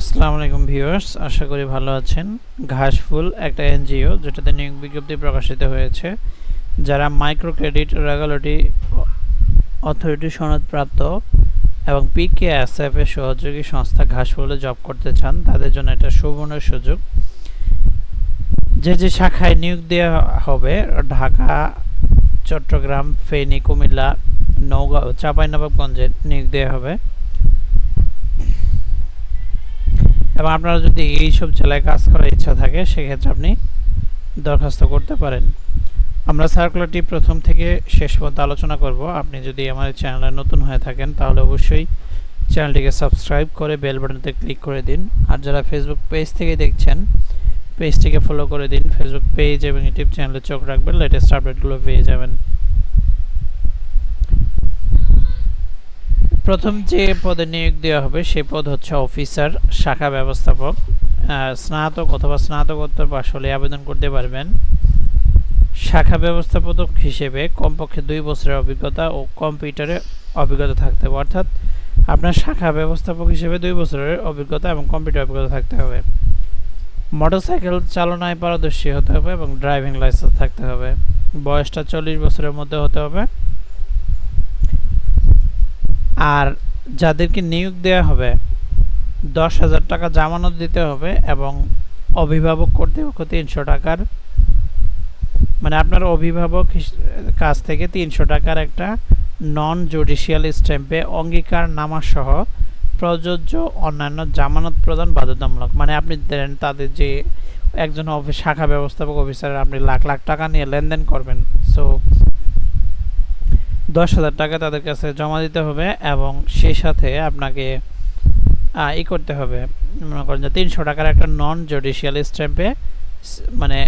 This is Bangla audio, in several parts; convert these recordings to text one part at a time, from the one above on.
আসসালামু আলাইকুম ভিউয়ার্স, আশা করি ভালো আছেন। ঘাসফুল একটা এনজিও যেটাতে নিয়োগ বিজ্ঞপ্তি প্রকাশিত হয়েছে, যারা মাইক্রো ক্রেডিট রেগুলেটরি অথরিটি সনদপ্রাপ্ত এবং পিকেএসএফ এর সহযোগী সংস্থা ঘাসফুলে জব করতে চান, তাদের জন্য এটা সুবর্ণ সুযোগ। যে যে শাখায় নিয়োগ দেওয়া হবে, ঢাকা, চট্টগ্রাম, ফেনী, কুমিল্লা, নওগাঁ, চাঁপাইনবাবগঞ্জে নিয়োগ দেওয়া হবে। এবং আপনারা যদি এই সব জেলায় কাজ করার ইচ্ছা থাকে, সেক্ষেত্রে আপনি দরখাস্ত করতে পারেন। আমরা সার্কুলারটি প্রথম থেকে শেষ পর্যন্ত আলোচনা করব। আপনি যদি আমার চ্যানেলে নতুন হয়ে থাকেন, তাহলে অবশ্যই চ্যানেলটিকে সাবস্ক্রাইব করে বেল বাটনতে ক্লিক করে দিন। আর যারা ফেসবুক পেজ থেকে দেখছেন পেজটিকে ফলো করে দিন। ফেসবুক পেজ এবং ইউটিউব চ্যানেলে চোখ রাখবেন লেটেস্ট আপডেটগুলো পেয়ে যাবেন। প্রথম যে পদে নিয়োগ দেওয়া হবে সেই পদ হচ্ছে অফিসার, শাখা ব্যবস্থাপক স্নাতক অথবা স্নাতকোত্তর পাশ হলে আবেদন করতে পারবেন। শাখা ব্যবস্থাপক হিসেবে কমপক্ষে দুই বছরের অভিজ্ঞতা ও কম্পিউটারে অভিজ্ঞতা থাকতে হবে। অর্থাৎ আপনার শাখা ব্যবস্থাপক হিসেবে দুই বছরের অভিজ্ঞতা এবং কম্পিউটার অভিজ্ঞতা থাকতে হবে। মোটরসাইকেল চালনায় পারদর্শী হতে হবে এবং ড্রাইভিং লাইসেন্স থাকতে হবে। বয়সটা চল্লিশ বছরের মধ্যে হতে হবে। আর যাদেরকে নিয়োগ দেওয়া হবে, দশ হাজার টাকা জামানত দিতে হবে এবং অভিভাবক কর্তৃপক্ষ তিনশো টাকার মানে আপনার অভিভাবক কাছ থেকে তিনশো টাকার একটা নন জুডিশিয়াল স্ট্যাম্পে অঙ্গীকার নামা সহ প্রযোজ্য অন্যান্য জামানত প্রদান বাধ্যতামূলক। মানে আপনি দেন তাদের যে একজন শাখা ব্যবস্থাপক অফিসার আপনি লাখ লাখ টাকা নিয়ে লেনদেন করবেন। সো দশ হাজার টাকা তাদের কাছে জমা দিতে হবে এবং সেই সাথে আপনাকে ই করতে হবে। মনে করেন যে তিনশো টাকার একটা নন জুডিশিয়াল স্ট্যাম্পে মানে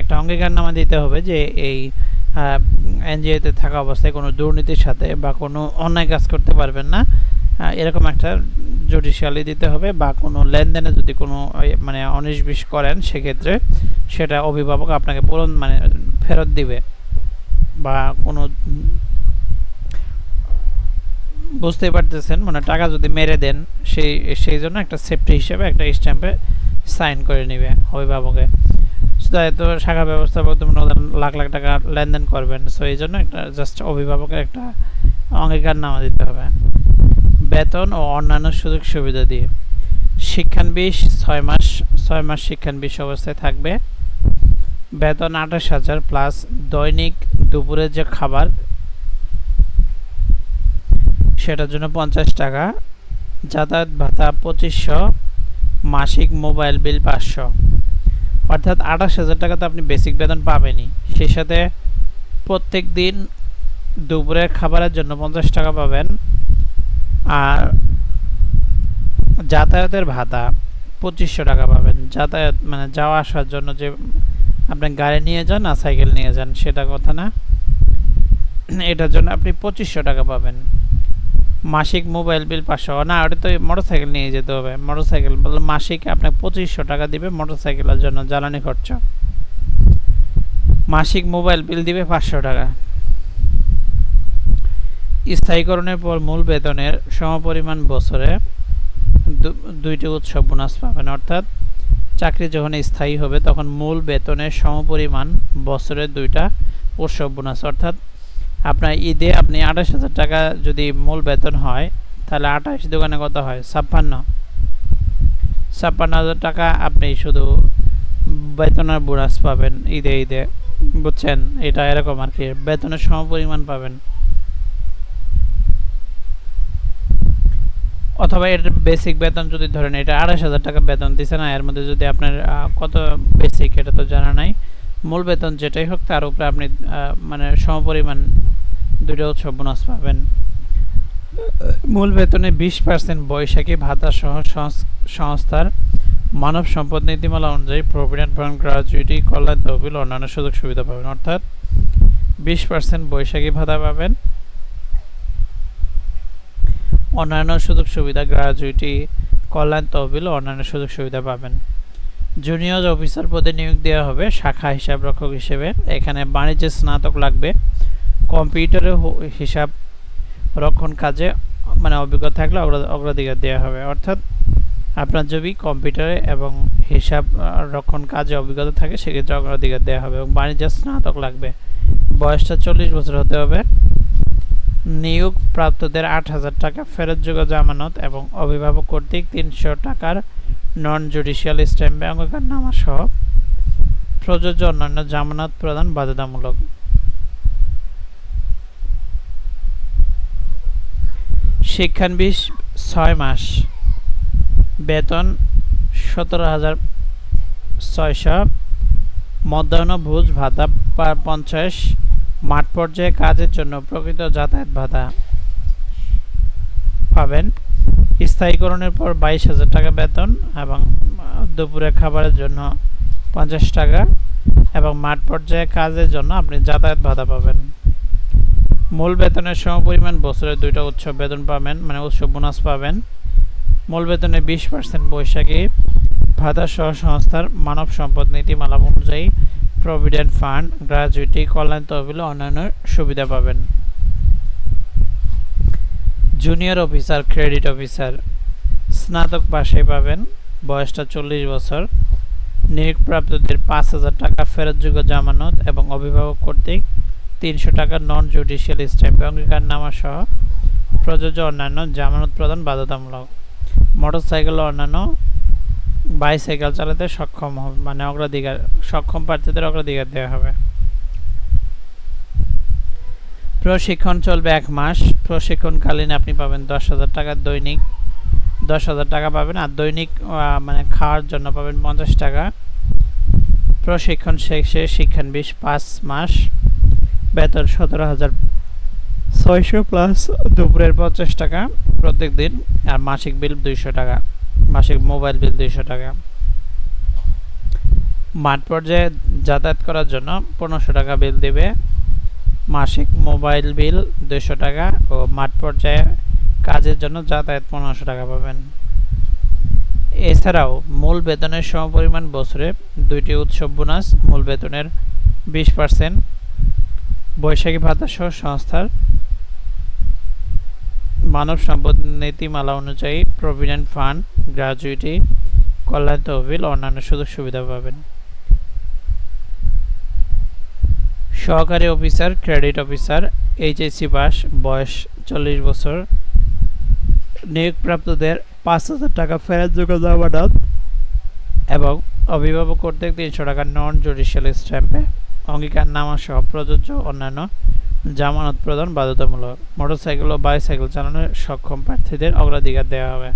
একটা অঙ্গীকারনামা দিতে হবে যে এই এনজিওতে থাকা অবস্থায় কোনো দুর্নীতির সাথে বা কোনো অন্যায় কাজ করতে পারবেন না। এরকম একটা জুডিশিয়ালি দিতে হবে বা কোনো লেনদেনে যদি কোনো মানে উনিশ বিশ করেন সেক্ষেত্রে সেটা অভিভাবক আপনাকে পূরণ মানে ফেরত দিবে। বা কোনো বুঝতেই পারতেছেন মানে টাকা যদি মেরে দেন, সেই সেই জন্য একটা সেফটি হিসেবে একটা স্ট্যাম্পে সাইন করে নেবে অভিভাবকে। তো শাখা ব্যবস্থাপক তুমি লাখ লাখ টাকা লেনদেন করবেন সো এই জন্য একটা জাস্ট অভিভাবকের একটা অঙ্গীকার নামা দিতে হবে। বেতন ও অন্যান্য সুযোগ সুবিধা দিয়ে। শিক্ষানবিশ ছয় মাস ছয় মাস শিক্ষানবিশ অবস্থায় থাকবে। বেতন আঠাশ হাজার প্লাস দৈনিক দুপুরের যে খাবার সেটার জন্য পঞ্চাশ টাকা। যাতায়াত ভাতা পঁচিশশো, মাসিক মোবাইল বিল পাঁচশো। অর্থাৎ আঠাশ হাজার টাকা তো আপনি বেসিক বেতন পাবেনই। সেই সাথে প্রত্যেক দিন দুপুরের খাবারের জন্য পঞ্চাশ টাকা পাবেন। আর যাতায়াতের ভাতা পঁচিশশো টাকা পাবেন। যাতায়াত মানে যাওয়া আসার জন্য যে আপনি গাড়ি নিয়ে যান আর সাইকেল নিয়ে যান, সেটা কথা না। এটার জন্য আপনি পঁচিশশো টাকা পাবেন। মাসিক মোবাইল বিল পাঁচশো না, ওটা তো মোটর সাইকেল নিয়ে যেতে হবে। মোটর সাইকেল বললে মাসিক আপনাকে পঁচিশশো টাকা দিবে মোটর সাইকেলের জন্য জ্বালানি খরচ। মাসিক মোবাইল বিল দিবে পাঁচশো টাকা। স্থায়ীকরণের পর মূল বেতনের সমপরিমাণ বছরে দুইটি উৎসব বোনাস পাবেন। অর্থাৎ চাকরি যখন স্থায়ী হবে, তখন মূল বেতনের সমপরিমাণ বছরে দুইটা উৎসব বোনাস। অর্থাৎ আপনার ঈদে আপনি আঠাশ হাজার টাকা যদি মূল বেতন হয়, তাহলে আঠাশ দোকানে কত হয়? ছাপ্পান্ন। ছাপ্পান্ন হাজার টাকা আপনি শুধু বেতনের বোনাস পাবেন ঈদে ঈদে, বুঝছেন? এটা এরকম আর কি, বেতনের সমপরিমাণ পাবেন। অথবা এর বেসিক বেতন যদি ধরেন, এটা আড়াইশ হাজার টাকা বেতন দিছে না, এর মধ্যে যদি আপনার কত বেসিক এটা তো জানা নাই। মূল বেতন যেটাই হোক, তার উপরে আপনি মানে সমপরিমাণ দুটো উৎসব বোনাস পাবেন। মূল বেতনে বিশ পার্সেন্ট বৈশাখী ভাতা সহ সংস্থার মানব সম্পদ নীতিমালা অনুযায়ী প্রভিডেন্ট ফান্ড গ্রাজুইটি কল্যাণ, তহবিল, অন্যান্য সুযোগ সুবিধা পাবেন। অর্থাৎ বিশ পার্সেন্ট বৈশাখী ভাতা পাবেন। অন্যান্য সুযোগ সুবিধা গ্রাজুইটি কল্যাণ, তহবিল, অন্যান্য সুযোগ সুবিধা পাবেন। জুনিয়র অফিসার পদে নিয়োগ দেওয়া হবে। শাখা হিসাব রক্ষক হিসেবে। এখানে বাণিজ্যের স্নাতক লাগবে। কম্পিউটারে হিসাব রক্ষণ কাজে মানে অভিজ্ঞতা থাকলে অগ্রাধিকার দেওয়া হবে। অর্থাৎ আপনার যদি কম্পিউটারে এবং হিসাব রক্ষণ কাজে অভিজ্ঞতা থাকে, সেক্ষেত্রে অগ্রাধিকার দেওয়া হবে এবং বাণিজ্য স্নাতক লাগবে। বয়সটা চল্লিশ বছর হতে হবে। নিয়োগ প্রাপ্তদের আট হাজার টাকা ফেরতযোগ্য জামানত এবং অভিভাবক কর্তৃক তিনশো টাকার নন জুডিশিয়াল স্ট্যাম্পে অঙ্গীকার নামা সহ প্রযোজ্য অন্যান্য জামানত প্রদান বাধ্যতামূলক। শিক্ষানবিশ ছয় মাস। বেতন সতেরো হাজার ছয়শো। মধ্যাহ্ন ভোজ ভাতা পঞ্চাশ। মাঠ পর্যায়ে কাজের জন্য প্রকৃত যাতায়াত ভাতা পাবেন। স্থায়ীকরণের পর বাইশ হাজার টাকা বেতন এবং দুপুরে খাবারের জন্য পঞ্চাশ টাকা এবং মাঠ পর্যায়ে কাজের জন্য আপনি যাতায়াত ভাতা পাবেন। মূল বেতনের সমপরিমাণ বছরে দুইটা উৎসব বেতন পাবেন মানে উৎসব বোনাস পাবেন। মূল বেতনে বিশ পার্সেন্ট বৈশাখী ভাতা সহ সংস্থার মানব সম্পদ নীতিমালা অনুযায়ী প্রভিডেন্ট ফান্ড গ্র্যাজুইটি কল্যাণ তহবিল অন্যান্য সুবিধা পাবেন। জুনিয়র অফিসার ক্রেডিট অফিসার স্নাতক পাশে পাবেন, বয়সটা চল্লিশ বছর। নিয়োগপ্রাপ্তদের পাঁচ হাজার টাকা ফেরতযোগ্য জামানত এবং অভিভাবক কর্তৃক তিনশো টাকা নন জুডিশিয়াল স্ট্যাম্পে অঙ্গীকার নামা সহ প্রযোজ্য অন্যান্য জামানত প্রদান বাধ্যতামূলক। মোটরসাইকেল ও অন্যান্য বাইসাইকেল চালাতে সক্ষম হবে মানে অগ্রাধিকার, সক্ষম প্রার্থীদের অগ্রাধিকার দেওয়া হবে। প্রশিক্ষণ চলবে এক মাস। প্রশিক্ষণকালীন আপনি পাবেন দশ হাজার টাকা দৈনিক। দশ হাজার টাকা পাবেন আর দৈনিক মানে খাওয়ার জন্য পাবেন পঞ্চাশ টাকা। প্রশিক্ষণ শেষে শিক্ষানবিশ পাঁচ মাস। বেতন সতেরো হাজার ছয়শো প্লাস দুপুরের পঞ্চাশ টাকা প্রত্যেক দিন আর মাসিক বিল দুইশো টাকা, মাসিক মোবাইল বিল দুইশো টাকা। মাঠ পর্যায়ে যাতায়াত করার জন্য পনেরোশো টাকা বিল দেবে। মাসিক মোবাইল বিল দুইশো টাকা ও মাঠ পর্যায়ে কাজের জন্য যাতায়াত পনেরোশো টাকা পাবেন। এছাড়াও মূল বেতনের সমপরিমাণ বছরে দুইটি উৎসব বোনাস মূল বেতনের বিশ পার্সেন্ট বৈশাখী ভাতা সহ সংস্থার মানব সম্পদ নীতিমালা অনুযায়ী প্রভিডেন্ট ফান্ড গ্র্যাজুইটি কল্যাণ তহবিল, অন্যান্য সুযোগ সুবিধা পাবেন। সহকারী officer, credit officer, HSC pass, বয়স চল্লিশ বছর। নিয়োগপ্রাপ্তদের পাঁচ হাজার টাকা ফেরতযোগ্য জামানত এবং অভিভাবক কর্তৃক তিনশো টাকা নন জুডিশিয়াল স্ট্যাম্পে অঙ্গীকার নামা সহ প্রযোজ্য অন্যান্য জামানত প্রদান বাধ্যতামূলক। মোটরসাইকেল ও বাইসাইকেল চালানোর সক্ষম প্রার্থীদের অগ্রাধিকার দেওয়া হবে।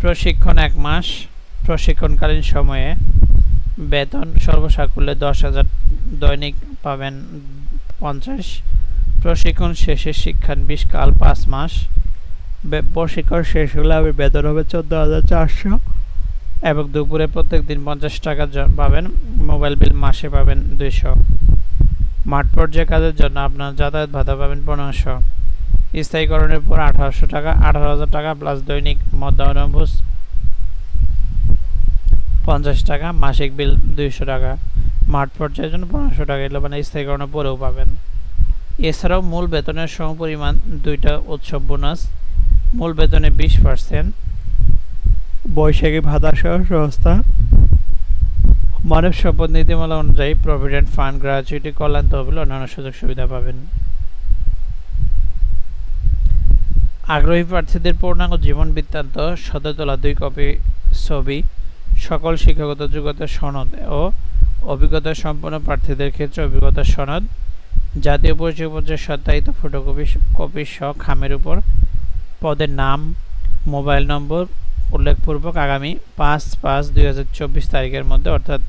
প্রশিক্ষণ এক মাস। প্রশিক্ষণকালীন সময়ে বেতন সর্বসাকুল্যে দশ হাজার, দৈনিক পাবেন পঞ্চাশ। প্রশিক্ষণ শেষে শিক্ষানবিশ কাল পাঁচ মাস। প্রশিক্ষণ শেষ হলে আমি বেতন হবে চোদ্দ হাজার চারশো। এবং দুপুরে প্রত্যেক দিন পঞ্চাশ টাকা পাবেন। মোবাইল বিল মাসে পাবেন দুইশো। মাঠ পর্যায়ে কাজের জন্য আপনার যাতায়াত ভাতা পাবেন পনেরোশো। স্থায়ীকরণের পর আঠারোশো টাকা, আঠারো হাজার টাকা প্লাস দৈনিক মধ্যাহ্নভোজ পঞ্চাশ টাকা, মাসিক বিল দুইশো টাকা। মাঠ পর্যায়ের জন্য পনেরোশো টাকা এগুলো মানে স্থায়ীকরণের পরেও পাবেন। এছাড়াও মূল বেতনের সমপরিমাণ দুইটা উৎসব বোনাস। মূল বেতনে বিশ পার্সেন্ট বৈশাখী ভাতা সহ সংস্থা। মানব সম্পদ নীতিমালা অনুযায়ী প্রভিডেন্ট ফান্ড গ্র্যাচুইটি কল্যাণ তহবিল অন্যান্য সুযোগ সুবিধা পাবেন। আগ্রহী প্রার্থীদের পূর্ণাঙ্গ জীবন বৃত্তান্ত সদর তোলা দুই কপি ছবি, সকল শিক্ষাগত যোগ্যতা সনদ ও অভিজ্ঞতা সম্পন্ন প্রার্থীদের ক্ষেত্রে অভিজ্ঞতা সনদ, জাতীয় পরিচয়পত্রের সত্যায়িত ফটোকপি, কপি সহ খামের উপর পদের নাম, মোবাইল নম্বর উল্লেখপূর্বক আগামী পাঁচ পাঁচ দুই হাজার চব্বিশ তারিখের মধ্যে অর্থাৎ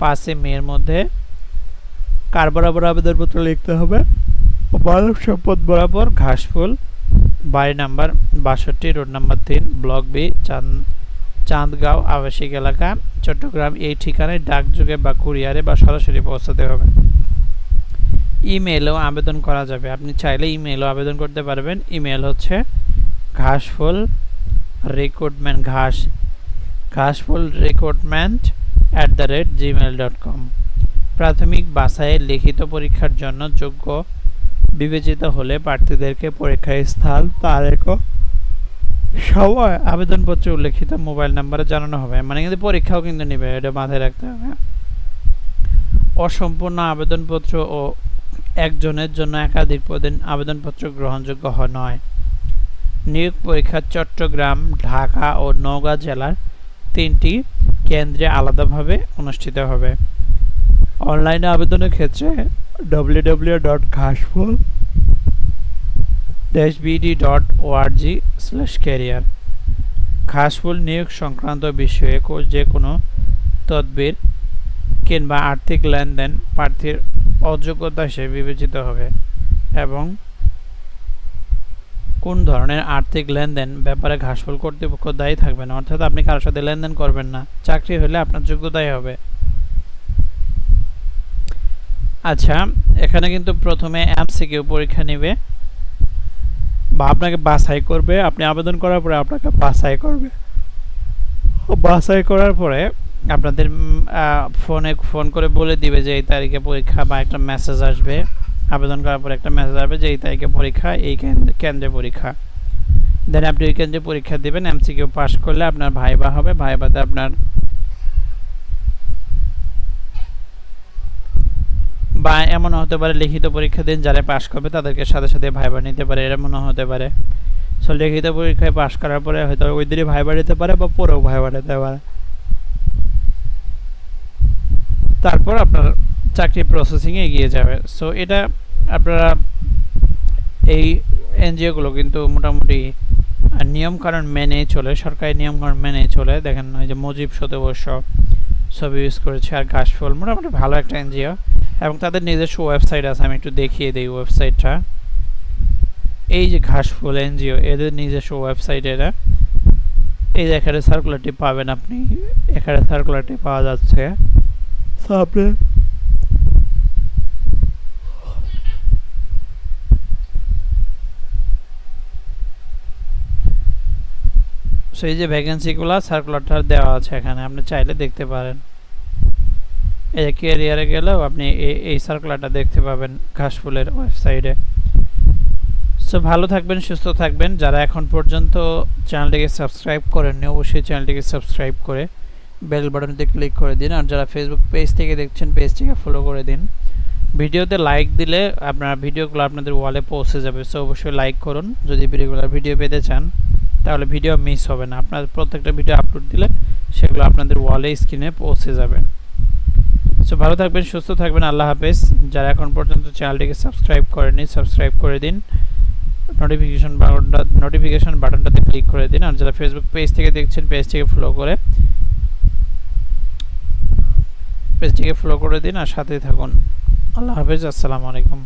পাঁচই মের মধ্যে কার বরাবর আবেদনপত্র লিখতে হবে? মানব সম্পদ বরাবর ঘাসফুল বাড়ি নাম্বার বাষট্টি রোড নাম্বার তিন ব্লক বি চাঁদ চাঁদগাঁও আবাসিক এলাকা চট্টগ্রাম। এই ঠিকানায় ডাকযোগে বা কুরিয়ারে বা সরাসরি পৌঁছাতে হবে। ইমেলেও আবেদন করা যাবে। আপনি চাইলে ইমেলও আবেদন করতে পারবেন। ইমেল হচ্ছে ঘাসফুল রিক্রুটমেন্ট ঘাস, Ghashful recruitment at the rate Gmail dot com প্রাথমিক বাছাইয়ের লিখিত পরীক্ষার জন্য যোগ্য বিবেচিত হলে প্রার্থীদেরকে পরীক্ষার স্থান তারিখ সময় আবেদনপত্রে উল্লেখিত মোবাইল নাম্বারে জানানো হবে। মানে কিন্তু পরীক্ষাও কিন্তু নেবে, এটা মাথায় রাখতে হবে অসম্পূর্ণ আবেদনপত্র ও একজনের জন্য একাধিক পদে আবেদনপত্র গ্রহণযোগ্য হয় নয়। নিয়োগ পরীক্ষা চট্টগ্রাম, ঢাকা ও নওগাঁ জেলার তিনটি কেন্দ্রে আলাদাভাবে অনুষ্ঠিত হবে। অনলাইনে আবেদনের ক্ষেত্রে W W dot Ghashful dash BD dot ORG slash career Ghashful নিয়োগ সংক্রান্ত বিষয়ে যে কোনো তদবির কিংবা আর্থিক লেনদেন প্রার্থীর অযোগ্যতা হিসেবে বিবেচিত হবে এবং কোন ধরনের আর্থিক লেনদেন ব্যাপারে ঘাসফুল কর্তৃপক্ষ দায়ী থাকবে না? অর্থাৎ আপনি কারোর সাথে লেনদেন করবেন না। চাকরি হলে আপনার যোগ্যতাই হবে। আচ্ছা এখানে কিন্তু প্রথমে এমসিকিউ পরীক্ষা নেবে। বা আপনাকে বাছাই করবে। আপনি আবেদন করার পরে আপনাকে বাছাই করবে। বাছাই করার পরে আপনাদের ফোনে ফোন করে বলে দিবে যে এই তারিখে পরীক্ষা বা একটা মেসেজ আসবে। আবেদন করার পরে একটা মেসেজ আসবে যে, এই তারিখে পরীক্ষা, এই কেন্দ্রে পরীক্ষা। দেন আপনি ওই কেন্দ্রে পরীক্ষা দেবেন এমসিকিউ পাস করলে আপনার ভাইবা হবে, ভাইবাতে আপনার বা এমন হতে পারে, লিখিত পরীক্ষা দিন, যারা পাশ করবে তাদেরকে সাথে সাথে ভাইবা নিতে পারে এমনও হতে পারে। সো লিখিত পরীক্ষায় পাশ করার পরে হয়তো ওই দিনই ভাইবা নিতে পারে বা পরেও ভাইবা নিতে পারে। তারপর আপনার চাকরি প্রসেসিংয়ে এগিয়ে যাবে। সো এটা আপনারা এই এনজিওগুলো কিন্তু মোটামুটি নিয়মকানুন মেনে চলে, সরকারি নিয়মকানুন মেনে চলে। দেখেন, ওই যে মুজিব শতবর্ষ ছবি ইউজ করেছে আর ঘাসফুল মোটামুটি ভালো একটা এনজিও। এবং তাদের নিজস্ব ওয়েবসাইট আছে, আমি একটু দেখিয়ে দিই ওয়েবসাইটটা এই যে ঘাসফুল এনজিও, এদের নিজস্ব ওয়েবসাইট এটা এই যে এখানে সার্কুলারটি পাবেন আপনি, এখানে সার্কুলারটি পাওয়া যাচ্ছে। তো সো এই যে ভ্যাকেন্সিগুলো সার্কুলারটা দেওয়া আছে এখানে, আপনি চাইলে দেখতে পারেন। এই যে ক্যারিয়ারে গেলেও আপনি এই এই সার্কুলারটা দেখতে পাবেন ঘাসফুলের ওয়েবসাইটে সো ভালো থাকবেন, সুস্থ থাকবেন। যারা এখন পর্যন্ত চ্যানেলটিকে সাবস্ক্রাইব করেননি, অবশ্যই চ্যানেলটিকে সাবস্ক্রাইব করে বেল বাটনতে ক্লিক করে দিন। আর যারা ফেসবুক পেজ থেকে দেখছেন পেজটিকে ফলো করে দিন। ভিডিওতে লাইক দিলে আপনার ভিডিওগুলো আপনাদের ওয়ালে পৌঁছে যাবে। সো অবশ্যই লাইক করুন। যদি রেগুলার ভিডিও পেতে চান। তাহলে ভিডিও মিস হবে না। আপনার প্রত্যেকটা ভিডিও আপলোড দিলে সেগুলো আপনাদের ওয়ালে স্ক্রিনে পৌঁছে যাবে। সো ভালো থাকবেন, সুস্থ থাকবেন, আল্লাহ হাফেজ। যারা এখন পর্যন্ত চ্যানেলটিকে সাবস্ক্রাইব করেনি সাবস্ক্রাইব করে দিন। নোটিফিকেশন বাটনটা নোটিফিকেশন বাটনটাতে ক্লিক করে দিন। আর যারা ফেসবুক পেজ থেকে দেখছেন পেজটিকে ফলো করে পেজটিকে ফলো করে দিন আর সাথেই থাকুন। আল্লাহ হাফেজ, আসসালামু আলাইকুম।